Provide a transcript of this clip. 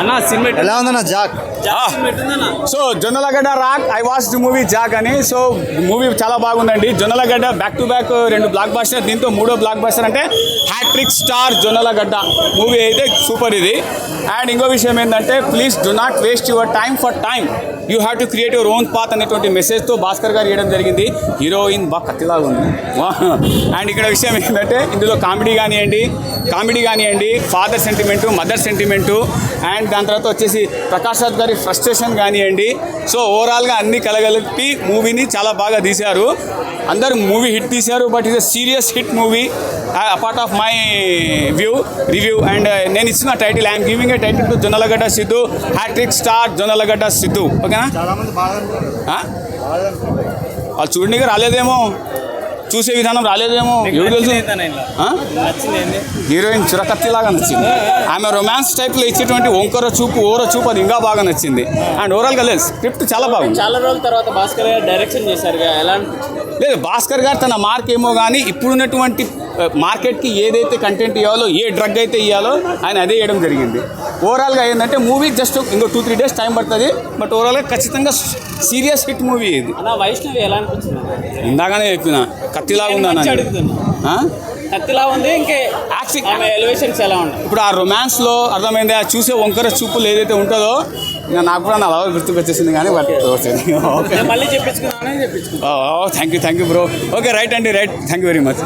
అన్న సినిమా ఎలా ఉందన్న Jack? So Jonnalagadda rock I watch the movie Jack అని. సో మూవీ చాలా బాగుందండి. జొన్నలగడ్డ బ్యాక్ టు బ్యాక్ రెండు బ్లాక్ బాస్టర్ దీంతో మూడో బ్లాక్ బాస్టర్ అంటే హ్యాట్రిక్ స్టార్ జొన్నలగడ్డ మూవీ అయితే సూపర్ ఇది. అండ్ ఇంకో విషయం ఏంటంటే please do not waste your time for time you have to create your own path అనేటువంటి మెసేజ్తో భాస్కర్ గారు ఇవ్వడం జరిగింది. హీరోయిన్ బాగా కత్తిలాగా ఉంది. అండ్ ఇక్కడ విషయం ఏంటంటే ఇందులో కామెడీ కానివ్వండి కామెడీ కానివ్వండి father sentiment mother sentiment and దాని తర్వాత వచ్చేసి ప్రకాష్ రాజ్ గారి ఫ్రస్ట్రేషన్ కానివ్వండి. సో ఓవరాల్గా అన్ని కలగలిపి మూవీని చాలా బాగా తీశారు. అందరూ మూవీ హిట్ తీశారు బట్ ఇది serious hit movie. Apart of my view review and నేను ఇచ్చిన title I'm giving a title to Jonnalagadda Siddhu hattrick star Jonnalagadda Siddhu. ఓకేనా? వాళ్ళు చూడడానికి రాలేదేమో. చూసే విధానం రాలేదేమో? హీరోయిన్ చురకత్తిలాగా నచ్చింది. ఆమె రొమాన్స్ టైప్లో ఇచ్చేటువంటి వంకర చూపు ఓర చూపు అది ఇంకా బాగా నచ్చింది. అండ్ ఓవరాల్గా లేదు స్క్రిప్ట్ చాలా బాగుంది. చాలా రోజుల తర్వాత భాస్కర్ గారు డైరెక్షన్ చేశారు ఎలా లేదు భాస్కర్ గారు తన మార్క్ ఏమో కానీ ఇప్పుడున్నటువంటి మార్కెట్కి ఏదైతే కంటెంట్ ఇవ్వాలో ఏ డ్రగ్ అయితే ఇవ్వాలో ఆయన అదే వేయడం జరిగింది. ఓవరాల్గా ఏంటంటే మూవీ జస్ట్ ఇంకో టూ త్రీ డేస్ టైం పడుతుంది. బట్ ఓవరాల్గా ఖచ్చితంగా సీరియస్ హిట్ మూవీ ఇది. వైష్ణవి ఎలా అనిపించింది? ఇందాకనే చెప్పిన కత్తిలాగా ఉందా? కత్తిలా ఉంది ఇంకే యాక్టింగ్ ఎలివేషన్స్ ఎలా ఉన్నాయి? ఇప్పుడు ఆ రొమాన్స్లో అర్థమైంది ఆ చూసే వంకర చూపులు ఏదైతే ఉంటుందో ఇంకా నాకు కూడా నా లవ్ గుర్తుకు వచ్చేసింది కానీ మళ్ళీ చెప్పించుకున్నాను thank you thank you bro okay right అండి right thank you very much